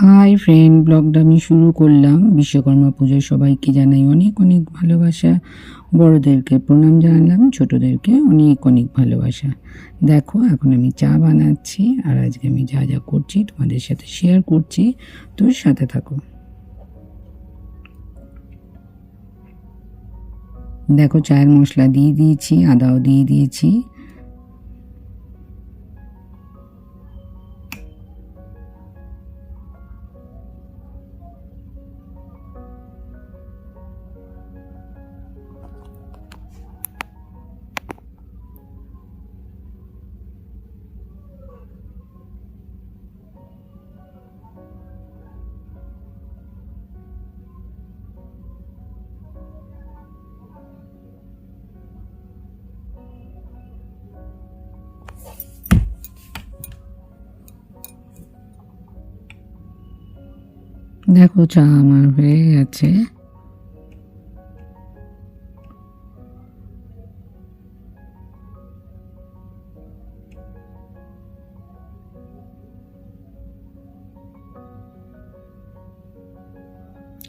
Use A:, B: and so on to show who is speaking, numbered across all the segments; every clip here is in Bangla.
A: হাই ফ্রেন্ড ব্লগটা আমি শুরু করলাম। বিশ্বকর্মা পুজোয় সবাইকে জানাই অনেক অনেক ভালোবাসা। বড়োদেরকে প্রণাম জানালাম, ছোটদেরকে অনেক অনেক ভালোবাসা। দেখো, এখন আমি চা বানাচ্ছি আর আজকে আমি যা যা করছি তোমাদের সাথে শেয়ার করছি। তো সাথে থাকো। দেখো, চায়ের মশলা দিয়ে দিয়েছি, আদাও দিয়ে দিয়েছি। দেখো চা আমার হয়ে গেছে।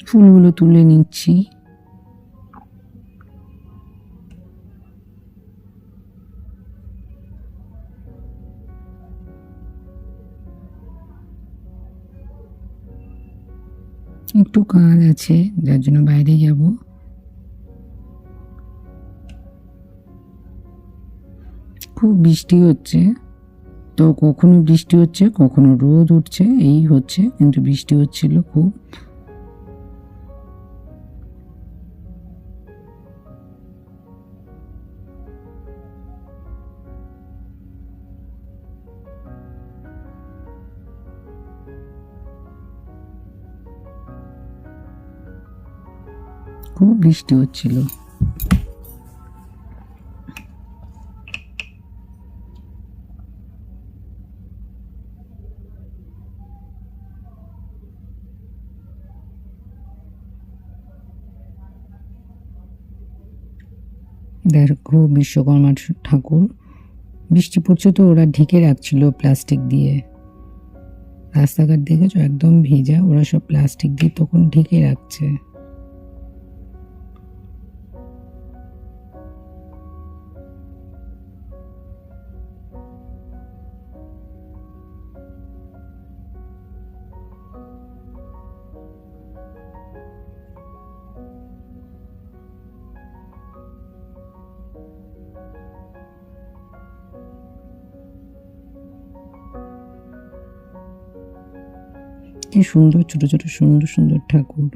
A: ফুলগুলো তুলে নিচ্ছি। একটু কাজ আছে, যার জন্য বাইরে যাব। খুব বৃষ্টি হচ্ছে, তো কখনো বৃষ্টি হচ্ছে, কখনো রোদ উঠছে, এই হচ্ছে, কিন্তু বৃষ্টি হচ্ছিল খুব। খুব বৃষ্টি হচ্ছিল। দেখো বিশ্বকর্মা ঠাকুর। বৃষ্টি পড়ছে তো, ওরা ঢেকে রাখছিল প্লাস্টিক দিয়ে। রাস্তাঘাট দেখেছ? একদম ভেজা, ওরা সব প্লাস্টিক দিয়ে তখন ঢেকে রাখছে। কি সুন্দর ছোট ছোট সুন্দর সুন্দর ঠাকুর।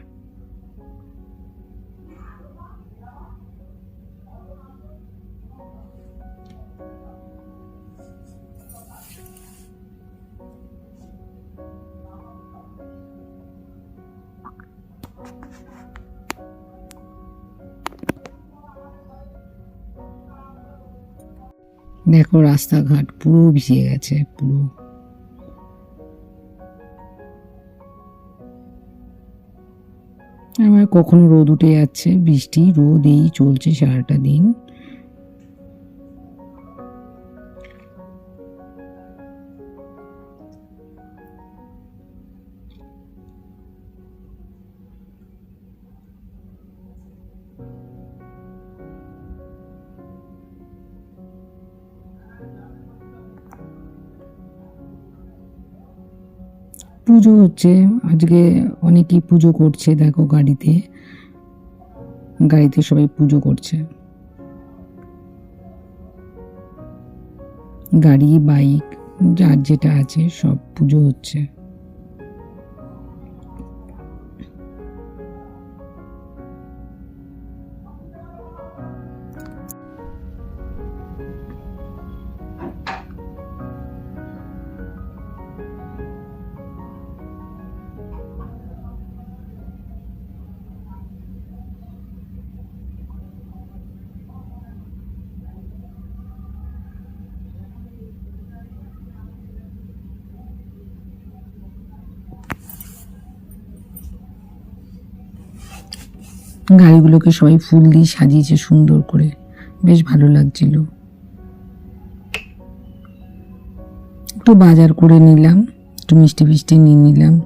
A: দেখো রাস্তাঘাট পুরো ভিজে গেছে পুরো। আমার কখনো রোদ উঠে যাচ্ছে বৃষ্টি রোদ এই চলছে সারাটা দিন। পুজো হচ্ছে, আজকে অনেকেই পুজো করছে, দেখো গাড়িতে। গাড়িতে সবাই পুজো করছে। গাড়ি, বাইক, যার যেটা আছে সব পুজো হচ্ছে। গাড়িগুলোকে সবাই ফুল দিয়ে সাজিয়েছে সুন্দর করে। বেশ ভালো লাগছিল। একটু বাজার করে নিলাম, একটু মিষ্টি ফিষ্টি নিয়ে নিলাম।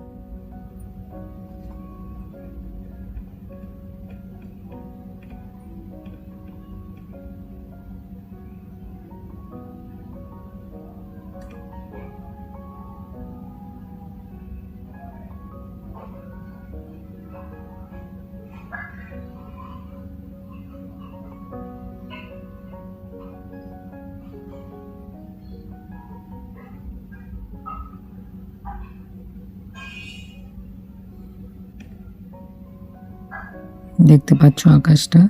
A: দেখতে পাচ্ছ আকাশটা।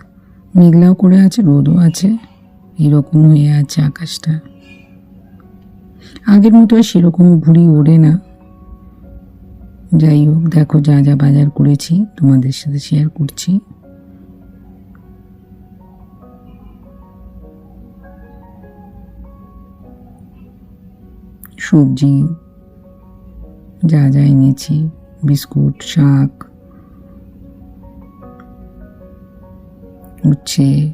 A: মেঘলাও করে আছে, রোদও আছে, এরকম হয়ে আছে আকাশটা। আগের মতো সেরকম ঘুড়ি ওড়ে না। যাই হোক, দেখো যা যা বাজার করেছি, তোমাদের সাথে শেয়ার করছি। সবজি, যা যা এনেছি, বিস্কুট, শাক উচ্ছে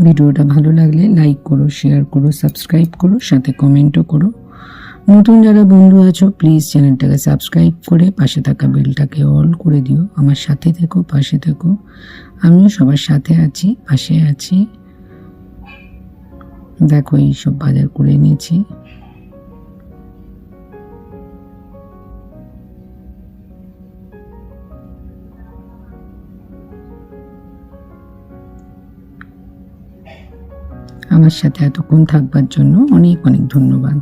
A: ভিডিওটা ভালো লাগলে লাইক করো, শেয়ার করো, সাবস্ক্রাইব করো, সাথে কমেন্টও করো। নতুন যারা বন্ধু আছো প্লিজ চ্যানেলটাকে সাবস্ক্রাইব করে পাশে থাকা বেলটাকে অল করে দিও। আমার সাথে থেকো, পাশে থেকো। আমিও সবার সাথে আছি, পাশে আছি। দেখো এই সব বাজার করে নিয়েছি আমার সাথে এতক্ষণ থাকবার জন্য অনেক অনেক ধন্যবাদ।